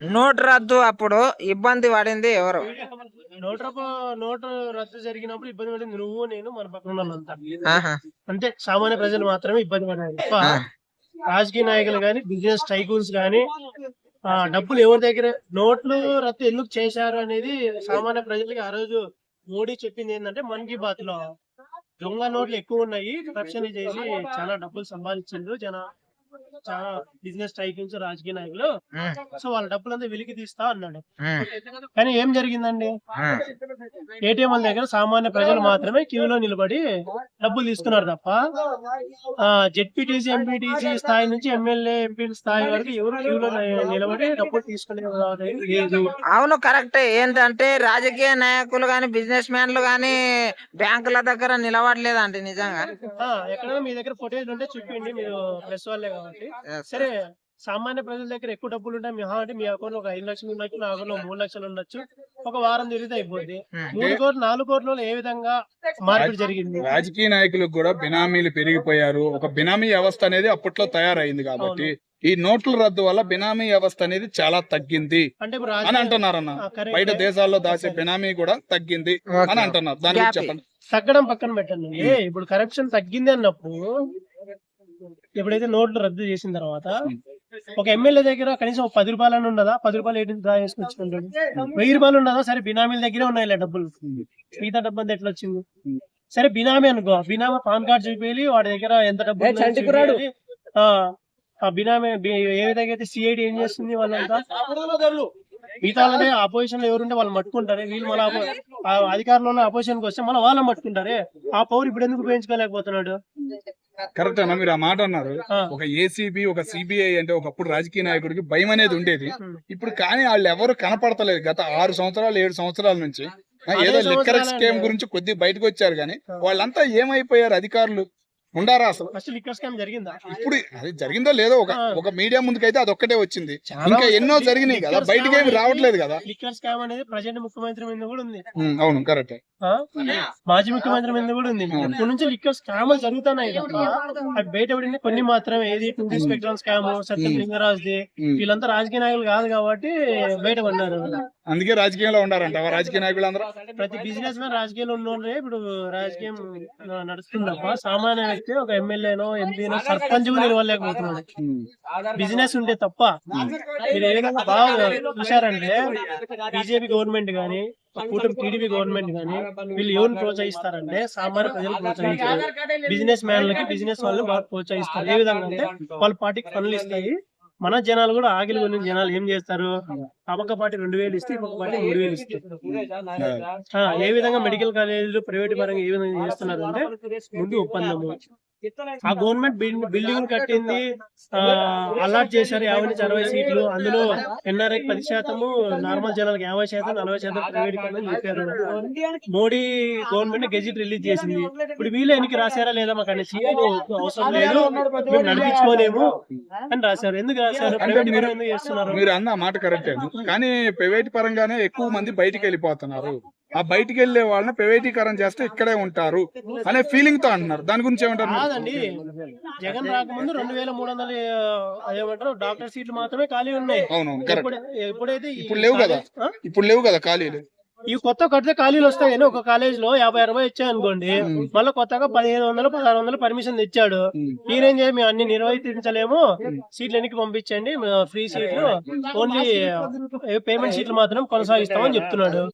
Note రద్దు అప్పుడు ఇబ్బంది పడింది ఎవరు నోటు నోటు రద్దు జరిగినప్పుడు ఇబ్బంది పడింది నువ్వు నేను మన పక్కన వాళ్ళంతా. అంటే సామాన్య ప్రజలు మాత్రమే ఇబ్బంది పడారు. రాజకీయ నాయకులు గాని బిజినెస్ టైకూన్స్ గాని ఆ డబ్బులు ఎవరి దగ్గర నోట్లు రద్దు ఎందుకు చేశారు అనేది సామాన్య ప్రజలకి ఆ రోజు మోడీ చెప్పింది ఏంటంటే మన్ కీ బాత్లో దొంగ నోట్లు ఎక్కువ ఉన్నాయి కరప్షన్ చేసి చాలా డబ్బులు సంపాదించిండ్రు జన చాలా బిజినెస్ టైకూన్స్ రాజకీయ నాయకులు. సో వాళ్ళ డబ్బులంతా వెలికి తీస్తా అన్నాడు. కానీ ఏం జరిగిందండి. ఏటీఎంల దగ్గర సామాన్య ప్రజలు మాత్రమే క్యూలో నిలబడి డబ్బులు తీసుకున్నారు తప్ప జెడ్పీటీసీ ఎంపీటీసీ స్థాయి నుంచి ఎమ్మెల్యే ఎంపీ స్థాయి వరకు ఎవరు క్యూలో నిలబడి డబ్బులు తీసుకునే లేదు. అవును కరెక్టే. ఏంటంటే రాజకీయ నాయకులు గాని బిజినెస్ మ్యాన్లు గాని బ్యాంకుల దగ్గర నిలబడలేదండి నిజంగా. ఆ, ఎక్కడైనా మీ దగ్గర ఫోటోలు ఉంటే చూపించండి మీరు ప్రెస్ వాళ్ళే కాబట్టి. సరే. సామాన్య ప్రజల దగ్గర ఎక్కువ డబ్బులు ఉంటాయి మీ అంటే మీ అకౌంట్ ఒక ఐదు లక్షలు ఉండొచ్చు నా అకౌంట్లో మూడు లక్షలు ఉండొచ్చు. ఒక వారం తిరిగితే అయిపోద్ది. మూడు కోట్లు నాలుగు కోట్లలో ఏ విధంగా మార్పిడి జరిగింది? రాజకీయ నాయకులకు కూడా బినామీలు పెరిగిపోయారు. ఒక బినామీ వ్యవస్థ అనేది అప్పట్లో తయారైంది కాబట్టి ఈ నోట్ల రద్దు వల్ల బినామీ వ్యవస్థ అనేది చాలా తగ్గింది అంటే ఇప్పుడు అని అంటున్నారన్న. బయట దేశాల్లో దాచే బినామీ కూడా తగ్గింది అని. అంటున్నారు. దాని. చెప్పండి. తగ్గడం పక్కన పెట్టండి. ఏ, ఇప్పుడు కరప్షన్ తగ్గింది అన్నప్పుడు ఎప్పుడైతే నోట్లు రద్దు చేసిన తర్వాత ఒక ఎమ్మెల్యే దగ్గర కనీసం ఒక పది రూపాయలు ఉండదా పది రూపాయలు ఏంటి డ్రా చేసుకొచ్చుకుంటాడు వెయ్యి రూపాయలు ఉండదా సరే బినామీల దగ్గరే ఉన్నాయి డబ్బులు మిగతా డబ్బు అంతా ఎట్లా వచ్చింది సరే బినామీ అనుకో బినామీ పాన్ కార్డ్ చూపించాలి వాడి దగ్గర ఎంత డబ్బు. ఆ, ఆ బినామీ ఏ విధంగా అయితే సిఐడి ఏం చేస్తుంది వాళ్ళంతా మిగతా వాళ్ళనే అపోజిషన్లో ఎవరుంటే వాళ్ళు మట్టుకుంటారే వీళ్ళు మన అధికారంలో ఉన్న అపోజిషన్కి వస్తే మన వాళ్ళని మట్టుకుంటారే ఆ పౌరు ఇప్పుడు ఎందుకు ఉపయోగించుకోలేకపోతున్నాడు? కరెక్ట్ అన్న మీరు ఆ మాట అన్నారు. ఒక ఏసీబీ ఒక సిబిఐ అంటే ఒకప్పుడు రాజకీయ నాయకుడికి భయం అనేది ఉండేది. ఇప్పుడు కానీ వాళ్ళు ఎవరు కనపడతలేదు. గత ఆరు సంవత్సరాలు ఏడు సంవత్సరాల నుంచి. ఏదో లిక్కర్. స్కీమ్ గురించి కొద్ది బయటకు వచ్చారు కానీ వాళ్ళంతా ఏమైపోయారు అధికారులు? ఉండారా అసలు? ఫస్ట్ లిక్కర్ స్కామ్ జరిగిందా? ఇప్పుడు అది జరిగిందో లేదో ఒక. ఒక మీడియా ముందుకైతే అది ఒక్కటే వచ్చింది ఇంకా. ఎన్నో జరిగినాయి కదా. బయటికి ఏమి రావట్లేదు కదా. లిక్కర్ స్కామ్ అనేది ప్రజెంట్ ముఖ్యమంత్రి మీద కూడా ఉంది. అవును కరెక్ట్? మాజీ ముఖ్యమంత్రి మీద కూడా ఉంది. ఇప్పటి నుంచి లిక్కర్ స్కామ్ జరుగుతున్నాయి అవి బయట పడింది కొన్ని మాత్రమే. ఏది? స్పెక్ట్రమ్ స్కామ్ సత్యం లింగరాజ్ది. వీళ్ళంతా రాజకీయ నాయకులు కాదు కాబట్టి బయట పడినారు అందుకే రాజకీయంలో ఉండారంట. రాజకీయ నాయకులు అందరూ? ప్రతి బిజినెస్ మ్యాన్ రాజకీయాలు ఉన్నోళ్ళే ఇప్పుడు రాజకీయం నడుస్తుంది తప్ప సామాన్య వ్యక్తి ఒక ఎమ్మెల్యేనో ఎంపీనో సర్పంచ్ నిలవలేకపోతున్నాడు బిజినెస్ ఉంటే తప్ప. మీరు ఏ విధంగా బాగా చూశారంటే బీజేపీ గవర్నమెంట్ గానీ కూటమి టీడీపీ గవర్నమెంట్ గానీ వీళ్ళు ఎవరిని ప్రోత్సహిస్తారంటే సామాన్య ప్రజలు ప్రోత్సహిస్తారు బిజినెస్ మ్యాన్లకి బిజినెస్ వాళ్ళని బాగా ప్రోత్సహిస్తారు. ఏ విధంగా అంటే వాళ్ళ పార్టీకి పనులు ఇస్తాయి. మన జనాలు కూడా ఆగిలి గురించి జనాలు ఏం చేస్తారు? పక్క పార్టీ రెండు వేలు ఇస్తే ఈ పక్క పార్టీ మూడు వేలు ఇస్తారు ఏ విధంగా మెడికల్ కాలేజీలు ప్రైవేట్ పరంగా ఏ విధంగా చేస్తున్నారు అంటే ముందు ఒప్పందము. ఆ గవర్నమెంట్ బిల్డింగ్ కట్టింది అలాట్ చేశారు యాభై నుంచి అరవై సీట్లు. అందులో ఎన్ఆర్ఐ పది శాతము నార్మల్ జనాలకు యాభై శాతం నలభై శాతం ప్రైవేట్ చెప్పారు. మోడీ గవర్నమెంట్ గెజిట్ రిలీజ్ చేసింది. ఇప్పుడు వీళ్ళు ఎన్నికి రాశారా లేదా మాకు అనే సీట్లు అవసరం లేదు. మేము నడిపించుకోలేము అని రాశారు. ఎందుకు రాశారు? ప్రైవేట్ మీరు ఎందుకు చేస్తున్నారు? మీరు అన్న మాట కరెక్టే కానీ ప్రైవేట్ పరంగానే ఎక్కువ మంది బయటికి వెళ్ళిపోతున్నారు. ఆ బయటికి వెళ్ళే వాళ్ళని ప్రైవేటీకరణ చేస్తే ఇక్కడే ఉంటారు అనే ఫీలింగ్తో అంటున్నారు. దాని గురించి ఏమంటారు? మీరు? కాదండి. జగన్ రాకముందు రెండు వేల మూడు వందల ఏమంటారు డాక్టర్ సీట్లు మాత్రమే ఖాళీ ఉన్నాయి. అవునవును కరెక్ట్. ఎప్పుడైతే ఇప్పుడు లేవు కదా. ఇప్పుడు లేవు కదా ఖాళీలు? ఈ కొత్త కడితే ఖాళీలు వస్తాయి కానీ ఒక కాలేజ్లో యాభై అరవై ఇచ్చాయి అనుకోండి మళ్ళీ కొత్తగా పదిహేను వందలు పదహారు వందలు పర్మిషన్ తెచ్చాడు. ఈయనేం చేయ మేము అన్ని నిర్వహించలేము సీట్లు ఎన్నికి పంపించండి ఫ్రీ సీట్లు. ఓన్లీ పేమెంట్ సీట్లు మాత్రం కొనసాగిస్తామని చెప్తున్నాడు.